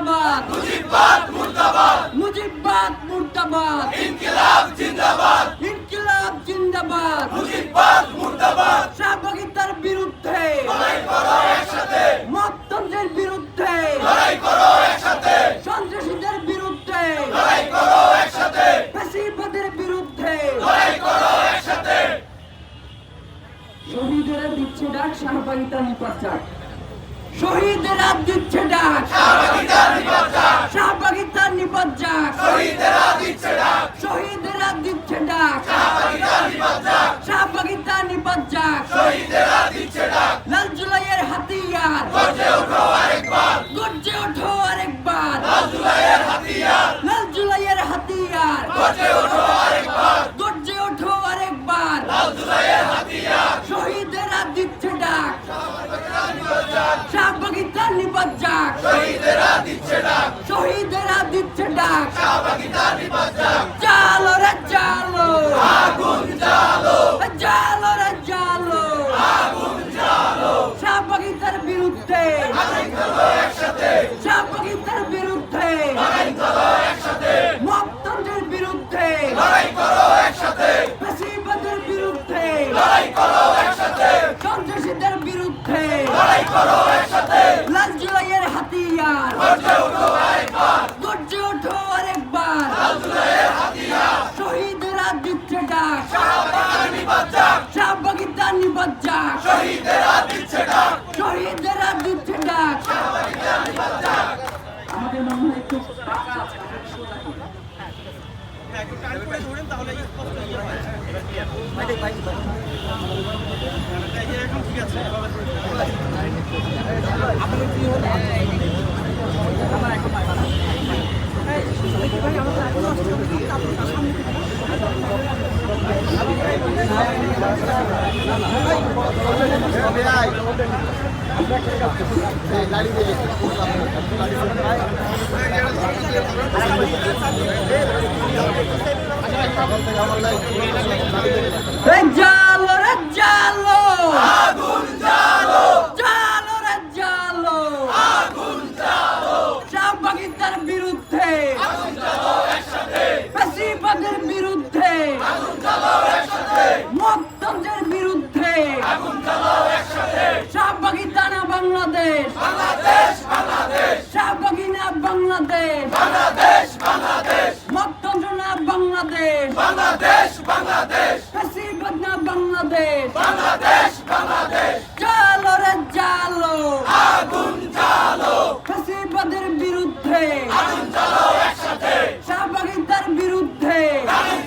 মুর্দাবাদ। মুজিববাদ মুর্দাবাদ। মুজিববাদ মুর্দাবাদ। ইনকিলাব জিন্দাবাদ। ইনকিলাব জিন্দাবাদ। মুজিববাদ মুর্দাবাদ। শাহবাগিতার বিরুদ্ধে। লড়াই করো একসাথে। মতন্ত্রের বিরুদ্ধে। লড়াই করো একসাথে। সন্ত্রাসীদের বিরুদ্ধে। লড়াই করো একসাথে। ফ্যাসিবাদের বিরুদ্ধে। লড়াই করো একসাথে। শহীদেরা দিচ্ছে ডাক শাহবাগিতা নিপাচাক শহীদেরা দিচ্ছে ডাক শাহবাগিতার নিপাচাক শাহবাগিতা নিপাচাক শহীদেরা দিচ্ছে ডাক শহীদেরা দিচ্ছে ডাক শাহবাগিতার নিপাচাক শাহবাগিতা নিপাচাক শহীদেরা দিচ্ছে ডাক লাল জুলাইয়ের হাতিয়ার গর্জে ওঠো আরেকবার গর্জে ওঠো আরেকবার লাল জুলাইয়ের হাতিয়ার লাল জুলাইয়ের হাতিয়ার গর্জে ওঠো আরেকবার। শহীদেরা দিচ্ছে ডাক। শাহবাগিতা নিপাচাক শহীদেরা দিচ্ছে ডাক। শহীদেরা দিচ্ছে ডাক রে জালো আগুন জ্বালো জালো রে জালো আগুন জ্বালো শাহবাগিতার বিরুদ্ধে লড়াই করো একসাথে শাহবাগিতার বিরুদ্ধে লড়াই করো একসাথে মকতন্ত্রের বিরুদ্ধে লড়াই করো একসাথে ফ্যাসিবাদের বিরুদ্ধে লড়াই করো একসাথে সন্ত্রাসীদের বিরুদ্ধে লড়াই করো একসাথে লাল জুলাইয়ের হাতিয়ার গর্জে ওঠো আরেকবার গর্জে ওঠো আরেকবার লাল জুলাইয়ের হাতিয়ার শহীদেরা দিচ্ছে ডাক শাহবাগিতার নিপাচাক নিবাজ্জাক শহীদেরা দিচ্ছে ডাক। শহীদেরা দিচ্ছে ডাক। আমাদের মনে হয় একটু ফাঁকা আছে এই জালো রে জালো আগুন জ্বালো জালো রে জালো আগুন জ্বালো শাহবাগিতার বিরুদ্ধে আগুন জ্বালো একসাথে ফ্যাসিবাদের বিরুদ্ধে আগুন জ্বালো একসাথে মকতন্ত্রের বিরুদ্ধে আগুন জ্বালো একসাথে শাহবাগিতা না বাংলাদেশ। বাংলাদেশ বাংলাদেশ। শাহবাগিনা বাংলাদেশ। বাংলাদেশ বাংলাদেশ। মক্তঞ্জনা বাংলাদেশ। বাংলাদেশ বাংলাদেশ। ফ্যাসিবাদ না বাংলাদেশ। বাংলাদেশ বাংলাদেশ। জালো রে জালো। আগুন জালো ফ্যাসিবাদের বিরুদ্ধে। আগুন জ্বালো।